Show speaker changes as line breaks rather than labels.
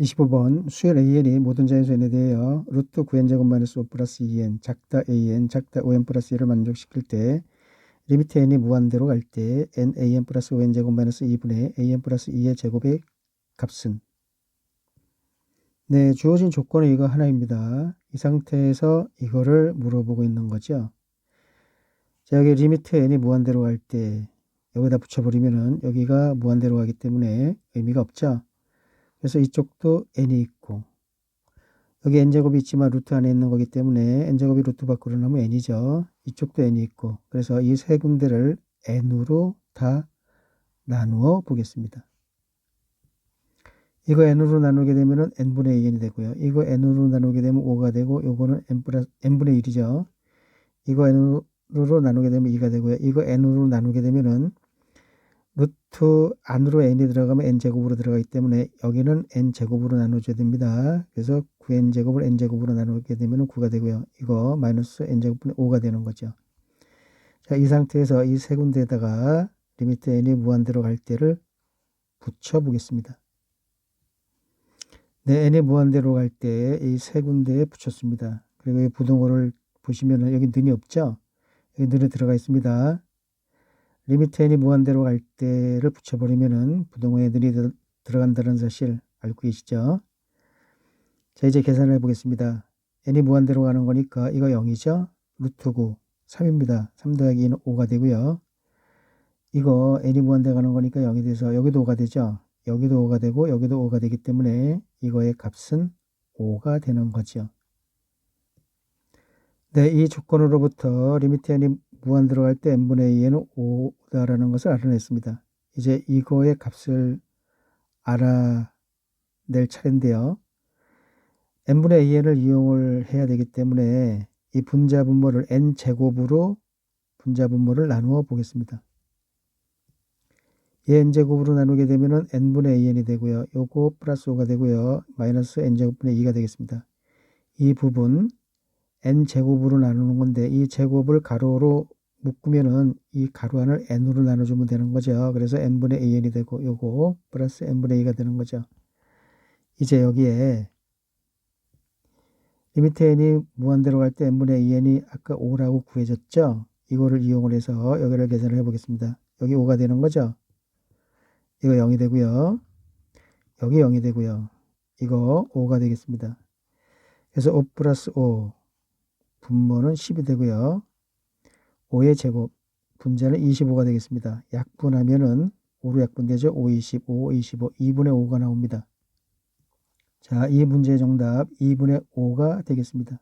25번 수열 AN이 모든 자연수 n에 대하여 루트 9n제곱 마이너스 5 플러스 2n 작다 an 작다 5n 플러스 1을 만족시킬 때 리미트 n이 무한대로 갈 때 n an 플러스 5n제곱 마이너스 2분의 an 플러스 2의 제곱의 값은 네 주어진 조건은 이거 하나입니다. 이 상태에서 이거를 물어보고 있는 거죠. 자 여기 리미트 n이 무한대로 갈 때 여기다 붙여버리면은 여기가 무한대로 가기 때문에 의미가 없죠. 그래서 이쪽도 n이 있고 여기 n제곱이 있지만 루트 안에 있는 거기 때문에 n제곱이 루트 밖으로 나면 n이죠. 이쪽도 n이 있고 그래서 이 세 군데를 n으로 다 나누어 보겠습니다. 이거 n으로 나누게 되면 n분의 2n이 되고요. 이거 n으로 나누게 되면 5가 되고 요거는 n분의 1이죠. 이거 n으로 나누게 되면 2가 되고요. 이거 n으로 나누게 되면은 루트 안으로 n이 들어가면 n제곱으로 들어가기 때문에 여기는 n제곱으로 나눠줘야 됩니다. 그래서 9n제곱을 n제곱으로 나누게 되면 9가 되고요. 이거 마이너스 n제곱분의 5가 되는 거죠. 자, 이 상태에서 이 세 군데에다가 리미트 n이 무한대로 갈 때를 붙여 보겠습니다. 네, n이 무한대로 갈 때 이 세 군데에 붙였습니다. 그리고 이 부동호를 보시면 여기 는이 없죠? 여기 는이 들어가 있습니다. 리미트 n이 무한대로 갈 때를 붙여버리면은 부동호에 늘이 들어간다는 사실 알고 계시죠? 자 이제 계산을 해보겠습니다. n이 무한대로 가는 거니까 이거 0이죠? 루트 9 3입니다. 3 더하기 2는 5가 되고요. 이거 n이 무한대 가는 거니까 0이 돼서 여기도 5가 되죠? 여기도 5가 되고 여기도 5가 되기 때문에 이거의 값은 5가 되는 거죠. 네, 이 조건으로부터 리미트 n이 무한 들어갈 때 n분의 2에는 5다라는 것을 알아냈습니다. 이제 이거의 값을 알아낼 차례인데요. n분의 2n을 이용을 해야 되기 때문에 이 분자 분모를 n제곱으로 분자 분모를 나누어 보겠습니다. 이 n제곱으로 나누게 되면 n분의 2n이 되고요. 요거 플러스 5가 되고요. 마이너스 n제곱분의 2가 되겠습니다. 이 부분 n제곱으로 나누는 건데 이 제곱을 가로로 묶으면은 이 가로 안을 n으로 나눠주면 되는 거죠. 그래서 n분의 an이 되고 요거 플러스 n분의 2가 되는 거죠. 이제 여기에 리미트 n이 무한대로 갈 때 n분의 2n이 아까 5라고 구해졌죠. 이거를 이용을 해서 여기를 계산을 해 보겠습니다. 여기 5가 되는 거죠. 이거 0이 되고요. 여기 0이 되고요. 이거 5가 되겠습니다. 그래서 5 플러스 5 분모는 10이 되고요. 5의 제곱 분자는 25가 되겠습니다. 약분하면은 5로 약분되죠. 5, 20, 5, 25, 2분의 5가 나옵니다. 자, 이 문제의 정답 2분의 5가 되겠습니다.